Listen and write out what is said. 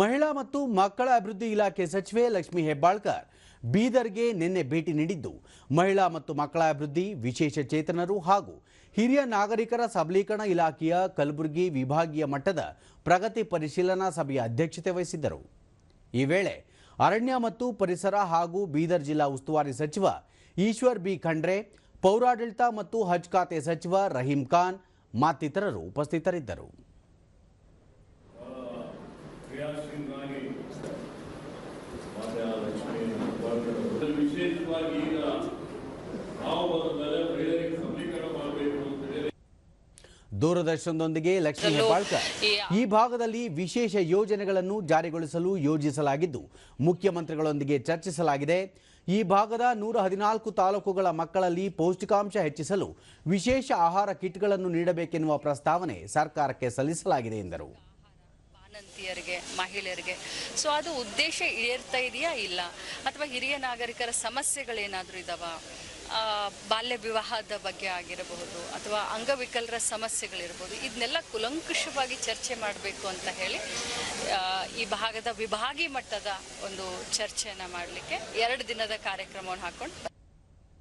ಮಹಿಳಾ ಮತ್ತು ಮಕ್ಕಳ ಅಭಿವೃದ್ಧಿ ಇಲಾಖೆ ಸಚಿವೆ ಲಕ್ಷ್ಮಿ ಹೆಬ್ಬಾಳ್ಕರ್ ಬೀದರ್ಗೆ ನಿನ್ನೆ ಭೇಟಿ ನೀಡಿದ್ದು, ಮಹಿಳಾ ಮತ್ತು ಮಕ್ಕಳ ಅಭಿವೃದ್ಧಿ, ವಿಶೇಷ ಚೇತನರು ಹಾಗೂ ಹಿರಿಯ ನಾಗರಿಕರ ಸಬಲೀಕರಣ ಇಲಾಖೆಯ ಕಲಬುರಗಿ ವಿಭಾಗೀಯ ಮಟ್ಟದ ಪ್ರಗತಿ ಪರಿಶೀಲನಾ ಸಭೆಯ ಅಧ್ಯಕ್ಷತೆ ವಹಿಸಿದ್ದರು. ಈ ವೇಳೆ ಅರಣ್ಯ ಮತ್ತು ಪರಿಸರ ಹಾಗೂ ಬೀದರ್ ಜಿಲ್ಲಾ ಉಸ್ತುವಾರಿ ಸಚಿವ ಈಶ್ವರ್ ಬಿ. ಖಂಡ್ರೆ, ಪೌರಾಡಳಿತ ಮತ್ತು ಹಜ್ ಖಾತೆ ಸಚಿವ ರಹೀಂ ಖಾನ್ ಮತ್ತಿತರರು ಉಪಸ್ಥಿತರಿದ್ದರು. ಮಾನ್ಯ ಲಕ್ಷ್ಮೀ ವಿಶೇಷವಾಗಿ ಈಗ ನಾವು ಬಂದ ಮೇಲೆ ಮಹಿಳೆಯರಿಗೆ ಸಬಲೀಕರಣ ಮಾಡಬೇಕು ಅಂತ ಹೇಳಿ ದೂರದರ್ಶನದೊಂದಿಗೆ ಲಕ್ಷ್ಮೀ ಹೆಬ್ಬಾಳ್ಕರ್. ಈ ಭಾಗದಲ್ಲಿ ವಿಶೇಷ ಯೋಜನೆಗಳನ್ನು ಜಾರಿಗೊಳಿಸಲು ಯೋಜಿಸಲಾಗಿದ್ದು ಮುಖ್ಯಮಂತ್ರಿಗಳೊಂದಿಗೆ ಚರ್ಚಿಸಲಾಗಿದೆ. ಈ ಭಾಗದ ನೂರ ಹದಿನಾಲ್ಕು ತಾಲೂಕುಗಳ ಮಕ್ಕಳಲ್ಲಿ ಪೌಷ್ಟಿಕಾಂಶ ಹೆಚ್ಚಿಸಲು ವಿಶೇಷ ಆಹಾರ ಕಿಟ್ಗಳನ್ನು ನೀಡಬೇಕೆನ್ನುವ ಪ್ರಸ್ತಾವನೆ ಸರ್ಕಾರಕ್ಕೆ ಸಲ್ಲಿಸಲಾಗಿದೆ ಎಂದರು. ಬಾಣಂತಿಯರಿಗೆ ಮಹಿಳೆಯರಿಗೆ, ಸೊ ಅದು ಉದ್ದೇಶ ಏರ್ತಾ ಇದೆಯಾ ಇಲ್ಲ? ಅಥವಾ ಹಿರಿಯ ನಾಗರಿಕರ ಸಮಸ್ಯೆಗಳೇನಾದರೂ ಇದಾವ? ಬಾಲ್ಯ ವಿವಾಹದ ಬಗ್ಗೆ ಆಗಿರಬಹುದು ಅಥವಾ ಅಂಗವಿಕಲರ ಸಮಸ್ಯೆಗಳಿರ್ಬೋದು ಇದನ್ನೆಲ್ಲ ಕುಲಂಕುಷವಾಗಿ ಚರ್ಚೆ ಮಾಡಬೇಕು ಅಂತ ಹೇಳಿ ಈ ಭಾಗದ ವಿಭಾಗಿ ಮಟ್ಟದ ಒಂದು ಚರ್ಚೆಯನ್ನು ಮಾಡಲಿಕ್ಕೆ ಎರಡು ದಿನದ ಕಾರ್ಯಕ್ರಮವನ್ನು ಹಾಕೊಂಡು